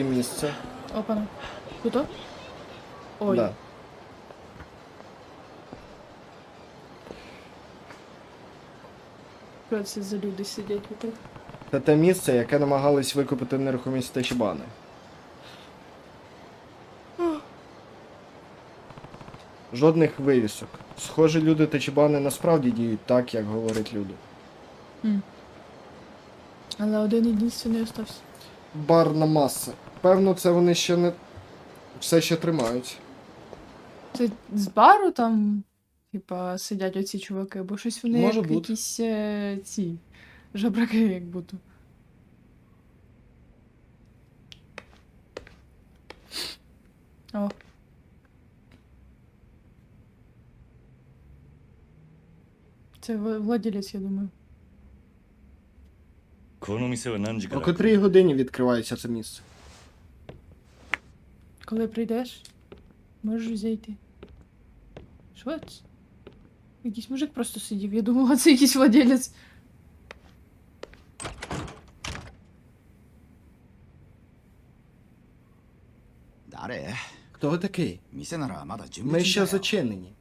І місце. Опана. Куди? Ой. Да. Що це за люди сидять тут? Це те місце, яке намагались викупити нерухомість Тачібани. Жодних вивісок. Схоже, люди Тачібани насправді діють так, як говорять люди. Але один єдинственний остався. Барна маса. Певно, це вони ще не. все ще тримають. Це з бару там, типа, сидять оці чуваки, бо щось вони Може як бути. якісь е, ці жабраки, як будто. О. Це в- владелець, я думаю. この店は何時か О ら котрій годині відкривається це місце? Коли прийдеш, можеш зайти. Що це? Якийсь мужик просто сидів. Я думала, це якийсь владелець. Даре. Хто ви такий? Ми ще зачинені.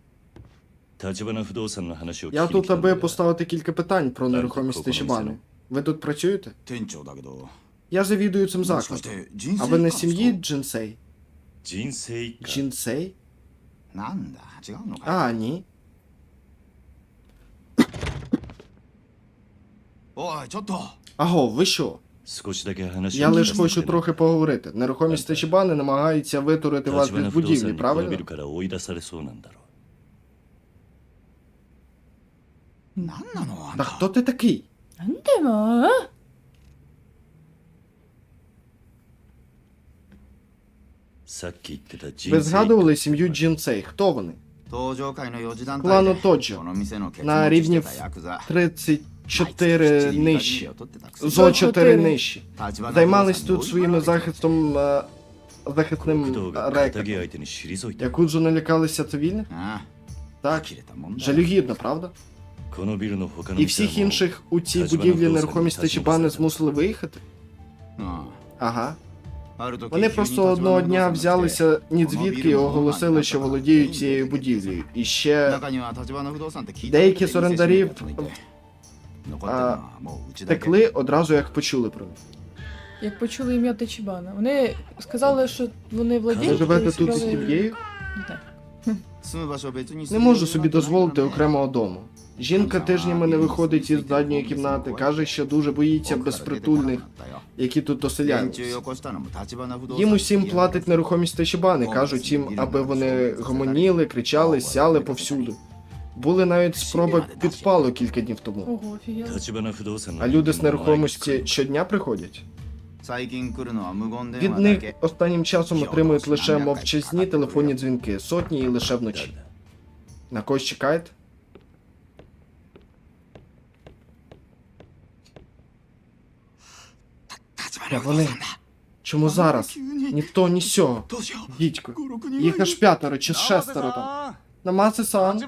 Я тут, аби поставити кілька питань про нерухомість Тишибану. Ви тут працюєте? Я завідую цим закладом. А ви не сім'ї Джинсей? 人生一家 Джинсей? なんだ違うのか А, ні. おいちょっと Аго, ви що? 少しだけ話を Я 聞か лише せて хочу くれ трохи поговорити. Нерухомість Так, так. Тачібани намагається витурити вас 立 від 花不動 будівлі, 産にこのビ правильно? ルから追い出されそうなんだろなんなのあん Та た хто ти такий? なんでも Ви згадували сім'ю Джінцей. Хто вони? Клану Тоджо. На рівні 34 нижче. Зо 4 нижче. Займались тут своїм захистом захисним рекетом. Якудзу налякалися цивільних? Так. Жалюгідно, правда? І всіх інших у цій будівлі нерухомість Тачібани змусили виїхати? Ага. Вони просто одного дня взялися ні звідки і оголосили, що володіють цією будівлею. І ще деякі з орендарів а, текли одразу, як почули про них. Як почули ім'я Тачібана. Вони сказали, що вони владіють. Ви живете тут з сім'єю? Ну, не можу собі дозволити окремого дому. Жінка тижнями не виходить із задньої кімнати, каже, що дуже боїться безпритульних, які тут оселяються. Їм усім платить нерухомість та щебани, кажуть їм, аби вони гомоніли, кричали, сяли повсюди. Були навіть спроби підпалу кілька днів тому. А люди з нерухомості щодня приходять. Від них останнім часом отримують лише мовчазні телефонні дзвінки, сотні і лише вночі. На когось чекаєте? Бля, вони. Чому зараз? Ні то, ні сьо. Дідько. Їх аж п'ятеро чи шестеро там. Намаси сан.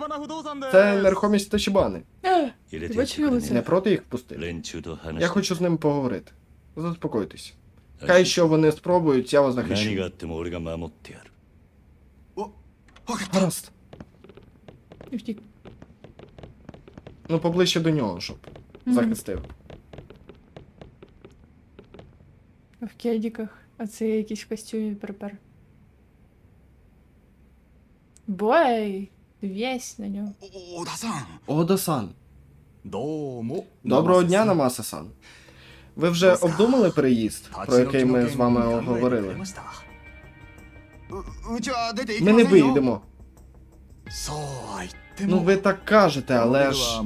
Це нерухомість Тачібани. Не проти їх впустити. Я хочу з ними поговорити. Заспокойтесь. Хай що вони спробують, я вас захищу. Гаразд. Ну, поближче до нього, щоб захистив. в кедіках, а це якісь якийсь в костюмі припер. Бой! Весь на ньому. Ода-сан! Доброго дня, Намаса-сан. Ви вже обдумали переїзд, про який ми з вами говорили? Ми не виїдемо. Ну ви так кажете, але ж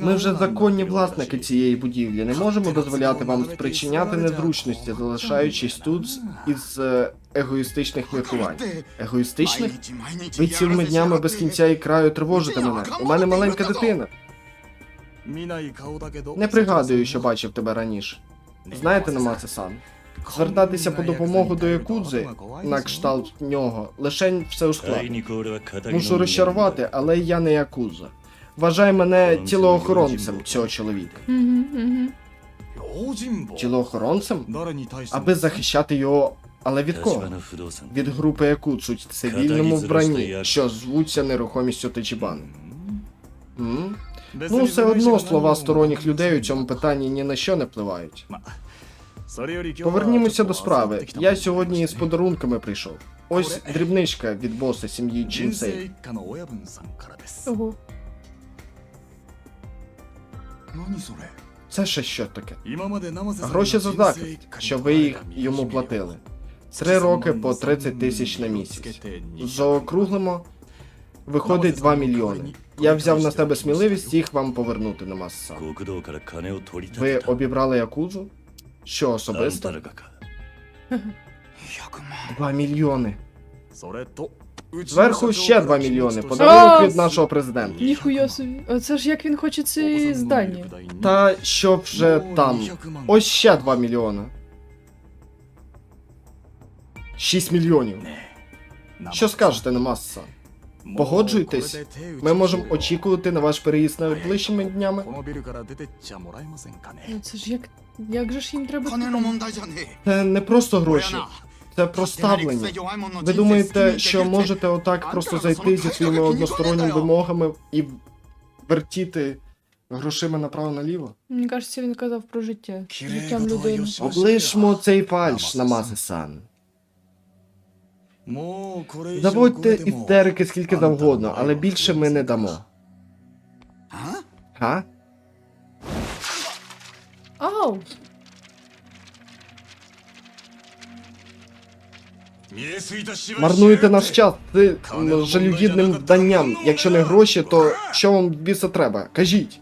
ми вже законні власники цієї будівлі. Не можемо дозволяти вам спричиняти незручності, залишаючись тут із е, егоїстичних міркувань. Егоїстичних? Ви цілими днями без кінця і краю тривожите мене. У мене маленька дитина. Не пригадую, що бачив тебе раніше. Знаєте, Намаце-сан, звертатися по допомогу до якудзи на кшталт нього лишень все ускладнить. Мушу розчарувати, але я не якудза. Вважай мене тілоохоронцем цього чоловіка. Тілоохоронцем? Аби захищати його. Але від кого? Від групи якуцу в цивільному вбранні, що звуться нерухомістю Тачібану. Ну, все одно слова сторонніх людей у цьому питанні ні на що не впливають. Повернімося до справи. Я сьогодні з подарунками прийшов. Ось дрібничка від боса сім'ї Чінсей. Це ще що таке? Гроші за заклик, що ви їх йому платили. Три роки по 30 тисяч на місяць. Заокруглимо. Виходить 2 мільйони. Я взяв на себе сміливість їх вам повернути на маса. Ви обібрали якузу? Що особисто? Два мільйони. Зверху ще 2 мільйони. Подарунок від нашого президента. Ніхуя собі. Це ж як він хоче ці здання. Та що вже там. Ось ще 2 мільйони. 6 мільйонів. Що скажете, Намаса-сан? Погоджуйтесь, ми можемо очікувати на ваш переїзд найближчими днями. Ну це ж як. Як же ж їм треба? Це не просто гроші. Це про ставлення. Ви думаєте, що можете отак просто зайти зі своїми односторонніми вимогами і вертіти грошима направо наліво? Мені кажеться, він казав про життя. Життям людини. Облишмо цей фальш, намази сан. Заводьте істерики скільки завгодно, але більше ми не дамо. Га? Оу. Марнуєте наш час з жалюгідним вданням. Якщо не гроші, то що вам біса треба? Кажіть.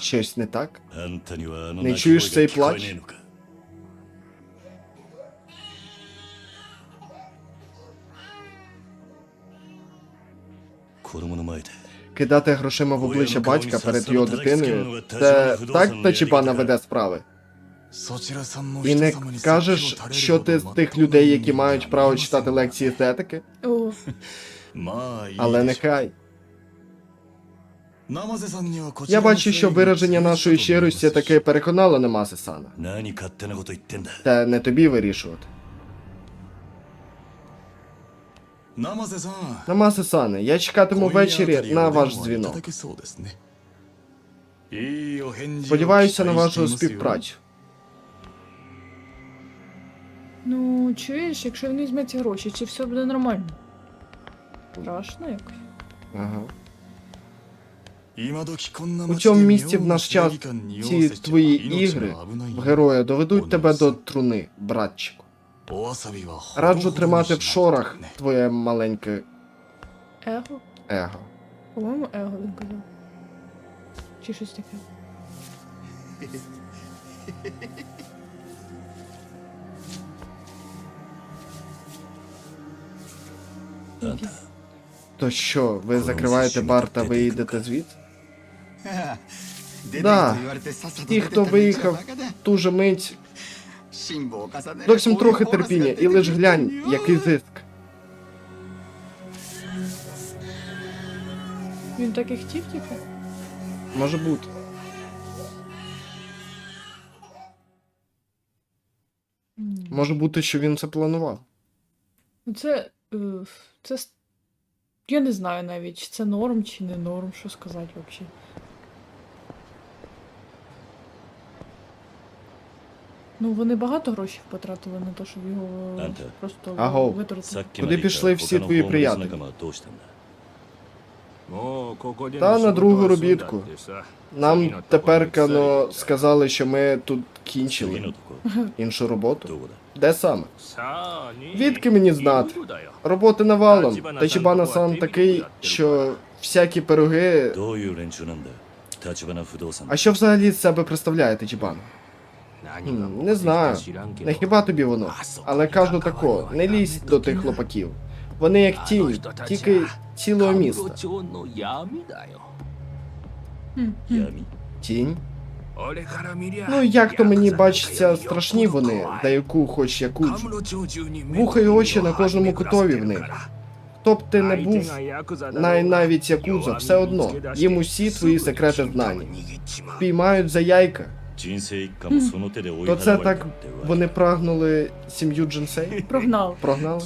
Щось не так? Не чуєш цей плач? Кидати грошима в обличчя батька перед його дитиною. Це так Тачібана веде справи. І не кажеш, що ти з тих людей, які мають право читати лекції з етики? Але нехай. Я бачу, що вираження нашої щирості таке переконало Намазе сана. Та не тобі вирішувати. Намазе сане, я чекатиму ввечері на ваш дзвінок. Сподіваюся на вашу співпрацю. Ну, чуєш, якщо він візьме ці гроші, чи все буде нормально? Страшно якось. Ага. У цьому місці в наш час ці твої ігри в героя доведуть тебе до труни, братчику. Раджу тримати в шорах твоє маленьке его. Его. По-моєму, его він казав. Чи щось таке. То що, ви закриваєте бар та ви йдете звідси? Да. Ті, хто виїхав ту же мить. Зовсім трохи терпіння, і лиш глянь, який зиск. Він так і хотів, типу? Може бути. Може бути, що він це планував. Ну, це. Е, це. Я не знаю навіть, чи це норм, чи не норм, що сказати взагалі. Ну вони багато грошей потратили на те, щоб його е, просто Аго. витратили. Куди пішли всі твої приятелі? Та на другу робітку. Нам тепер кано сказали, що ми тут кінчили іншу роботу. Де саме? Відки мені знати? Роботи навалом. Тачібана сам такий, що всякі пироги. А що взагалі з себе представляє Тачібана? Не знаю. Не хіба тобі воно? Але кажу тако, не лізь до тих хлопаків. Вони як тінь, тільки цілого міста. Тінь? Ну як то мені бачиться, страшні вони, да яку хоч яку. Вуха й очі на кожному кутові в них. Хто б ти не був, най навіть якудза, все одно. Їм усі твої секрети знані. Піймають за яйка. Mm. То це так вони прагнули сім'ю Джинсей? Прогнав. Прогнали.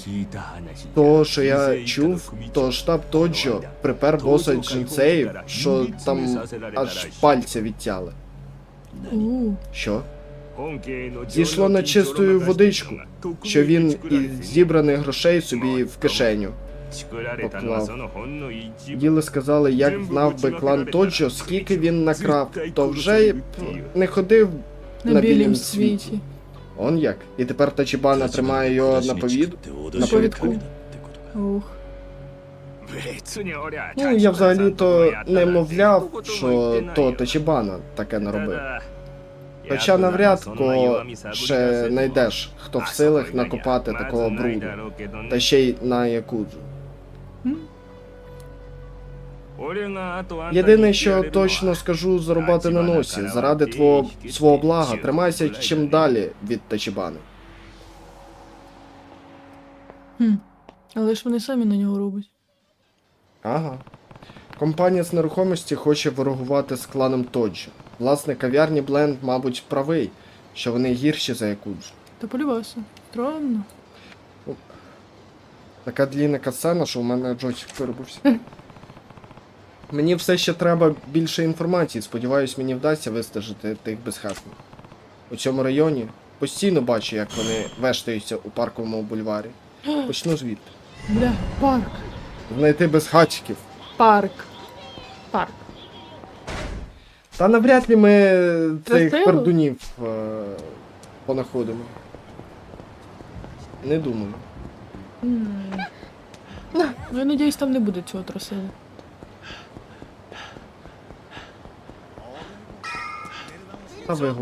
То, що я чув, то штаб Тоджо припер боса Джинсеїв, що там аж пальця відтяли. Mm. Що? Зійшло на чистую водичку, що він із зібраних грошей собі в кишеню по. Діли сказали, як знав би клан Тоджо, скільки він накрав, то вже б не ходив на білім світі. Он як? І тепер Тачібана тримає його на повідку. Ух. Ну, я взагалі-то не мовляв, що то Тачібана таке наробив. Хоча навряд ко ще знайдеш, хто в силах накопати такого бруду, та ще й на якудзу. Єдине, що точно скажу зарубати на носі, заради твого свого блага, тримайся чим далі від Тачібани. Хм. Але ж вони самі на нього роблять. Ага. Компанія з нерухомості хоче ворогувати з кланом Тоджо. Власник кав'ярні Бленд, мабуть, правий, що вони гірші за якудзу. Та полюбався. Странно. Така длінна касцена, що в мене джойстик виробився. Мені все ще треба більше інформації. Сподіваюсь, мені вдасться вистежити тих безхатних. У цьому районі постійно бачу, як вони вештаються у парковому бульварі. Почну звідти. Бля, парк. Знайти безхатчиків. Парк. Парк. Та навряд ли ми цих Красиво? пердунів е- понаходимо. Не думаю. М. Ну, я надіюсь, там не буде цього тросили. Та ви.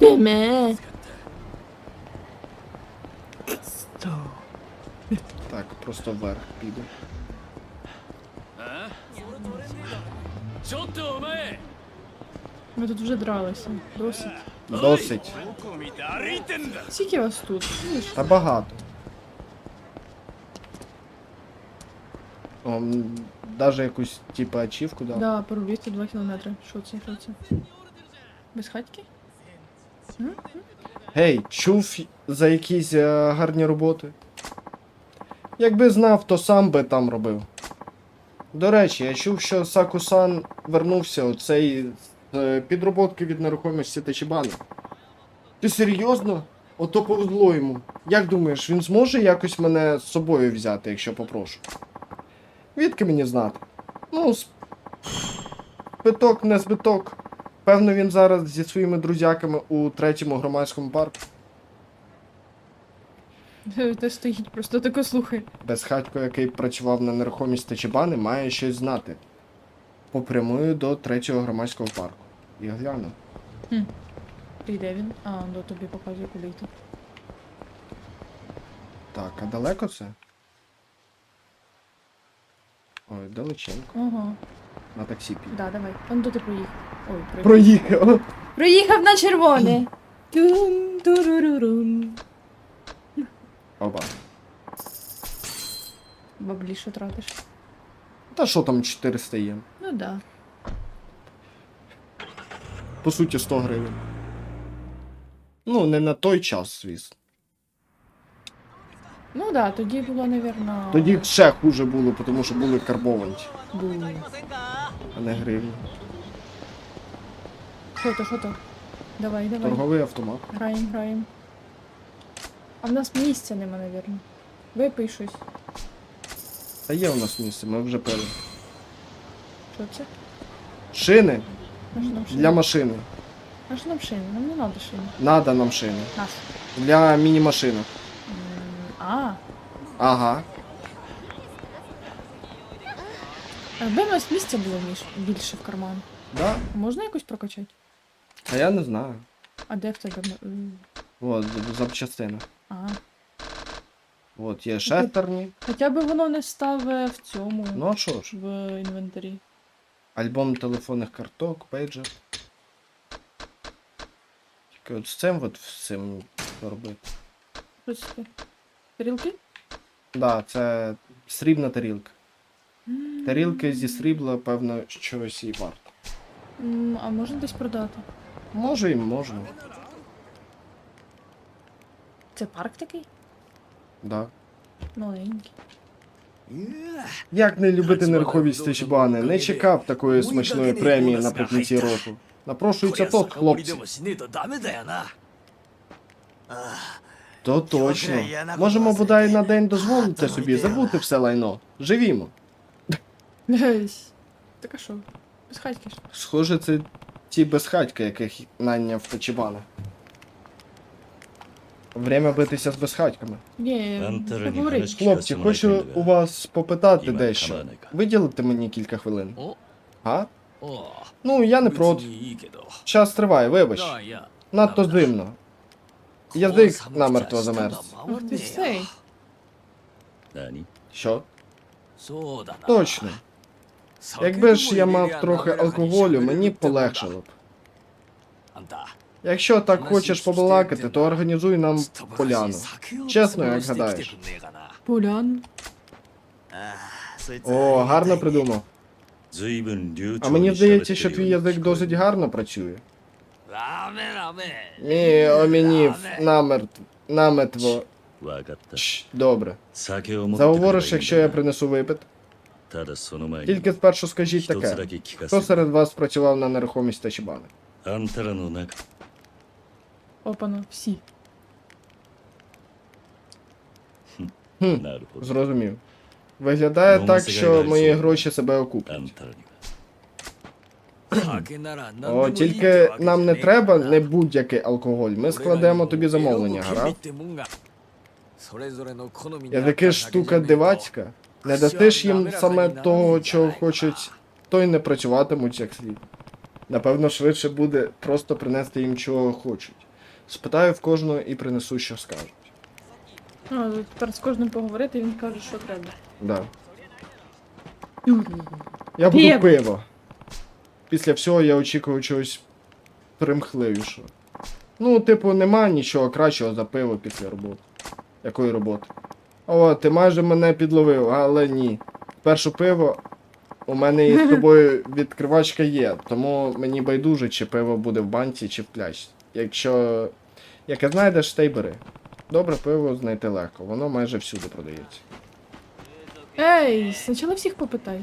Деме. Так, просто вверх піду. Ми тут вже дралися. Досить. Досить. Скільки вас тут? Та багато. О, м, даже якусь типу ачівку дав. Да, по 202 кілометри. Що це? Що це? Без хатьки? М? Гей, чув за якісь е, гарні роботи? Якби знав, то сам би там робив. До речі, я чув, що Сакусан вернувся оцей з е, підроботки від нерухомості Тачібана. Ти серйозно? Ото повезло йому. Як думаєш, він зможе якось мене з собою взяти, якщо попрошу? Відки мені знати? Ну, збиток, не збиток. Певно, він зараз зі своїми друзяками у третьому громадському парку. Та стоїть, просто тако слухай. Безхатько, який працював на нерухомість Тачібани, має щось знати. Попрямую до третього громадського парку. І гляну. І де він? А, до тобі показує, куди йти. Так, а далеко це? Ой, далеченько. Ага. На таксі піду. Да, давай. Он до ти проїхав. Ой, проїхав. Проїхав. Проїхав на червоне. Тун, турурурун. Оба. Баблі, що тратиш? Та що там 400 є? Ну да. По суті, 100 гривень. Ну, не на той час, звісно. Ну да, тоді було, навірно. Тоді ще хуже було, тому що були карбовані, Було. а не гривні. Що то, що то? Давай, давай. Торговий автомат. Граємо, граємо. А в нас місця нема, навірно. Випий щось. Та є у нас місце, ми вже пили. Що це? Шини Наш нам шини. для машини. Наш нам шини. Нам не треба шини. Надо нам шини. Наш. Для міні-машинок. Ага. Аби у нас місця було між- більше в карман. Да? Можна якось прокачати? А я не знаю. А де в тебе? м, От, запчастина. А. От, є шестерні. Хоча б воно не став в цьому. Ну а що ж? В інвентарі. Альбом телефонних карток, пейджер. Тільки от з цим от всім робити. Що таке? Тарілки? Да, це срібна тарілка. Тарілки зі срібла, певно, щось і варто. М, А можна десь продати? Може і можна. Це парк такий? Да. Маленький. Як не любити нерухомість Тачбани? Не чекав такої смачної премії наприкінці року. Напрошується тот, хлопці. То точно. Можемо бодай на день дозволити собі забути все лайно. Живімо. Так а що? Безхатьки ж. Схоже, це ті безхатьки, яких найняв Тачібана. Время битися з безхатьками. Ні, не говори. Хлопці, хочу у вас попитати дещо. Виділити мені кілька хвилин. А? Ну, я не проти. Час триває, вибач. Надто дивно. Язик намертво замерз. Ах ти ж цей. Що? Точно. Якби ж я мав трохи алкоголю, мені б полегшало б. Якщо так хочеш побалакати, то організуй нам поляну. Чесно, як гадаєш. Полян. О, гарно придумав. А мені здається, що твій язик досить гарно працює. Ні, омінів, намертво. Наметво. Чш, Добре. Заговориш, якщо я принесу випит. Тільки спершу скажіть таке. Хто серед вас працював на нерухомість Тачібани? Опана, всі. Хм, Зрозумів. Виглядає так, що мої гроші себе окуплять. О, тільки нам не треба не будь-який алкоголь. Ми складемо тобі замовлення, гаразд? Я таки ж штука дивацька. Не дастиш їм саме того, чого хочуть, то й не працюватимуть як слід. Напевно, швидше буде просто принести їм чого хочуть. Спитаю в кожного і принесу, що скажуть. Ну, а, тепер з кожним поговорити, він каже, що треба. Да. Я буду пиво. Після всього я очікую чогось примхливішого. Ну, типу, нема нічого кращого за пиво після роботи. Якої роботи? О, ти майже мене підловив, але ні. Перше пиво у мене із тобою відкривачка є, тому мені байдуже, чи пиво буде в банці, чи в пляшці. Якщо. Яке знайдеш, те й бери. Добре пиво знайти легко, воно майже всюди продається. Ей, спочатку всіх попитай.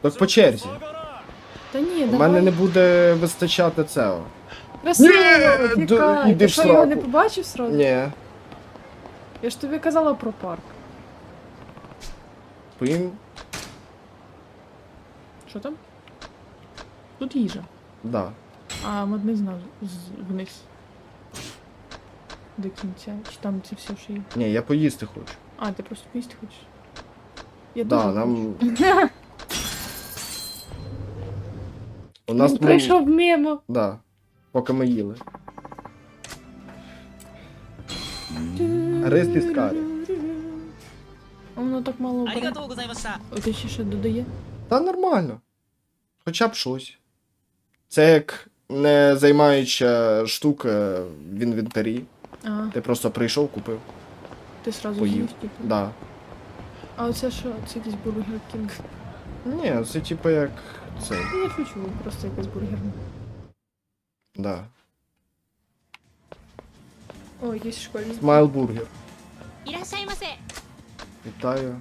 Так по черзі. Та ні, У давай. мене не буде вистачати цього. Красиво, Ні, д- іди Ти в що, його не побачив сразу? Ні. Я ж тобі казала про парк. Поїм. Що там? Тут їжа. Да. А модний знав з- вниз. До кінця. Чи там це все що є? Ні, я поїсти хочу. А, ти просто поїсти хочеш? Я Да, дуже нам. Нас Він ну, прийшов мимо. Да. Поки ми їли. Рис і. А воно так мало. бере. А ти ще ще додає? Та нормально. Хоча б щось. Це як не займаюча штука в інвентарі. А, Ти просто прийшов, купив, ти сразу поїв. з'їв. Типу? Да. А оце що? Це якийсь Бургер Кінг. Ні, це типу як це. Ну, я хочу, просто якась бургерна. Да. О, є школьний. Смайл бургер. Вітаю.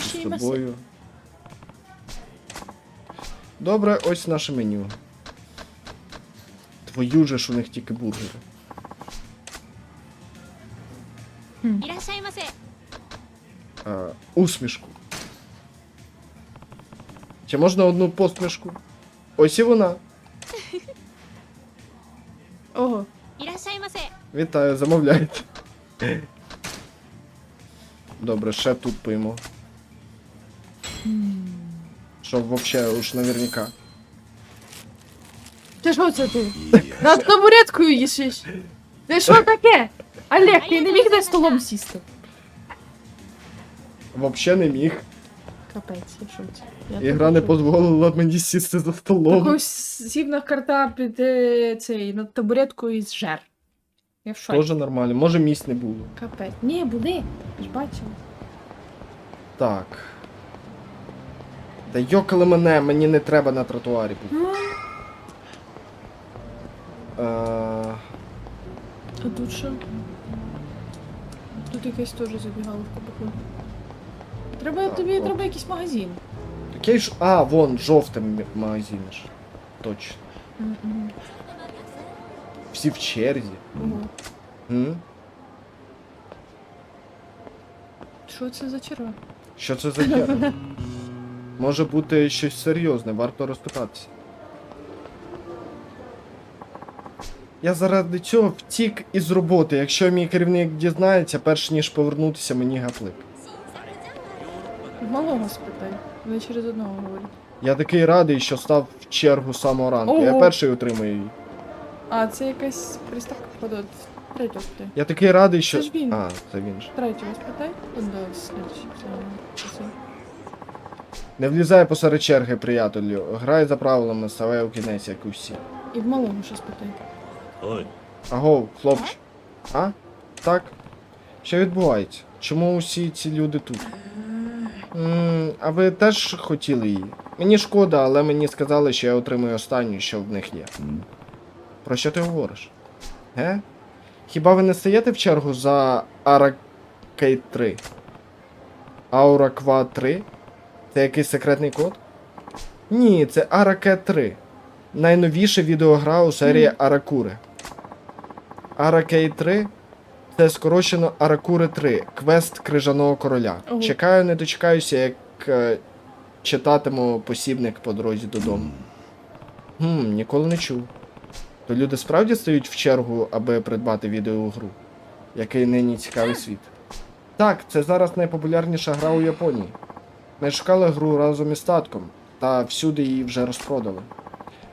З собою. Добре, ось наше меню. Твою же ж у них тільки бургери. Хм. Усмішку. Чи можна одну посмішку? Ось і вона. Ого. Вітаю, замовляйте. Добре, ще тут поїмо. Щоб вообще уж наверняка. Ти що це ти? Нас табуреткою їшиш. Ти що таке? Олег, ти не міг за столом сісти. Взагалі не міг. Капець, я що це? Я Ігра не дозволила мені сісти за столом. Також сів на карта під е, цей над табуреткою і зжер. Я в шоці. Тоже нормально. Може місць не було. Капець. Ні, були. Я ж бачила. Так. Да йокали мене, мені не треба на тротуарі бути. Е, А тут що? Тут якась теж забігаловка походу. Треба Так, тобі треба якийсь магазин. Який ж. А, вон, жовтий магазин ж. Точно. Мгм. Всі в черзі. М? Що це за черга? Що це за хер? Може бути щось серйозне, варто розпитатися. Я заради цього втік із роботи. Якщо мій керівник дізнається, перш ніж повернутися, мені гаплик. В Малого спитай. Вони через одного говорять. Я такий радий, що став в чергу з самого ранку. Я перший отримую її. А, це якась приставка от Третього спитай. Я такий радий, що. Це ж він. А, це він ж. Третього спитай. От до слідчий. Не влізай посеред черги, приятелю. Грай за правилами, ставай у кінець, як і. І в малому ще спитай. おい Аго, хлопче. А? Так? Що відбувається? Чому усі ці люди тут? М а ви теж хотіли її? Мені шкода, але мені сказали, що я отримую останню, що в них є. Про що ти говориш? Ге? Хіба ви не стаєте в чергу за Arcade 3? Aura Quad 3? Це якийсь секретний код? Ні, це Arcade 3. Найновіша відеогра у серії Аракури. Arcade 3 це скорочено Аракури 3, квест крижаного короля. Ого. Чекаю, не дочекаюся, як е, читатиму посібник по дорозі додому. Хм, ніколи не чув. То люди справді стають в чергу, аби придбати відеогру, який нині цікавий світ. Так, це зараз найпопулярніша гра у Японії. Ми шукали гру разом із татком, та всюди її вже розпродали.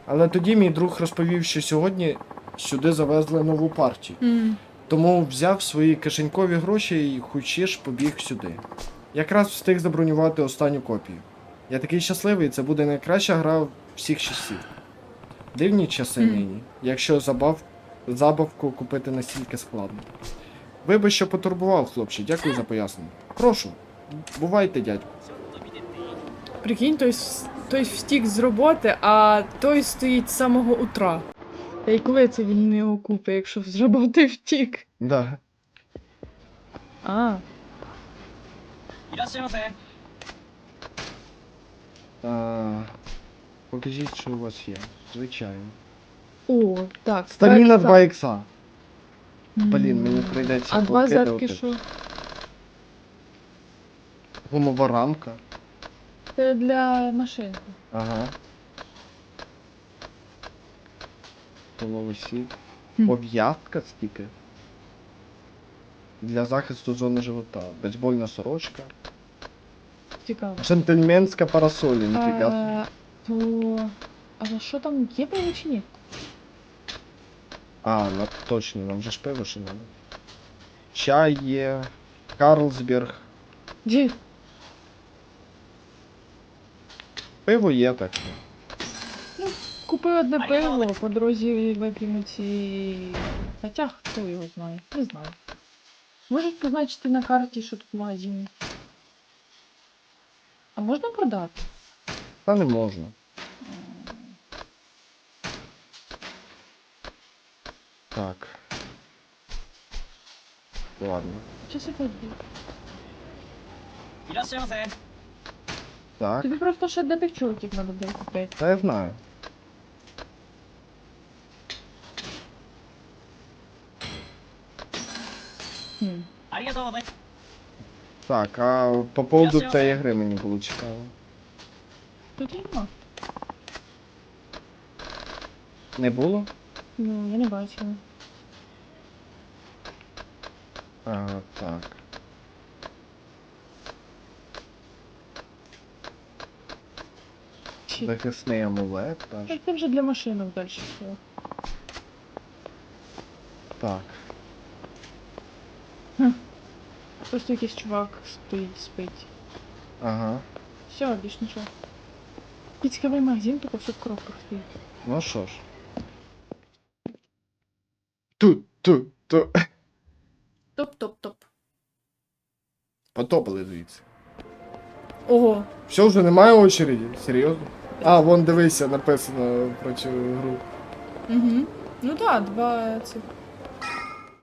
Але тоді мій друг розповів, що сьогодні сюди завезли нову партію. М. Тому взяв свої кишенькові гроші і хочеш побіг сюди. Якраз встиг забронювати останню копію. Я такий щасливий, це буде найкраща гра всіх часів. Дивні часи нині, якщо забав... забавку купити настільки складно. Вибач, що потурбував, хлопче, дякую за пояснення. Прошу, бувайте, дядьку. Прикинь, той, той втік з роботи, а той стоїть з самого утра. Та й коли це він його купить, якщо з роботи втік? Да. А, А, покажіть, що у вас є. Звичайно. о, так. Сталіна так, 2 ікса. Блін, мені прийдеться А два покидати. що? Гумова рамка. Це для машинки. Ага. Половий сік. Хм. Пов'язка стільки. Для захисту зони живота. Бейсбольна сорочка. Цікаво. Джентльменська парасолі, ніфіга. собі. А, то... А що там є пиво чи ні? А, ну точно, нам же ж пиво ще надо. Чай є. Карлсберг. Де? Пиво є так. Купив одне пиво, по дорозі вип'ємо ці. Хоча хто його знає? Не знаю. Можуть позначити на карті, що тут магазин. А можна продати? Та не можна. Так. Ладно. Це буде? Так. Тобі просто ще для тих треба буде купити. Та я знаю. Так, а по поводу цієї гри мені було цікаво. Тут нема. Не було? Ну, я не бачила. А, так. Чи... Захисний амулет теж. Так це вже для машинок далі все. Так. Просто якийсь чувак стоїть, спить. Ага. Все, більш нічого. Такий магазин, тільки все в коробках стоїть. Ну що ж. Ту, ту, То Топ-топ-топ. потопали звідси. Ого. Все, вже немає очереді? Серйозно? А, вон дивися, написано про цю гру. Угу. Ну так, два цих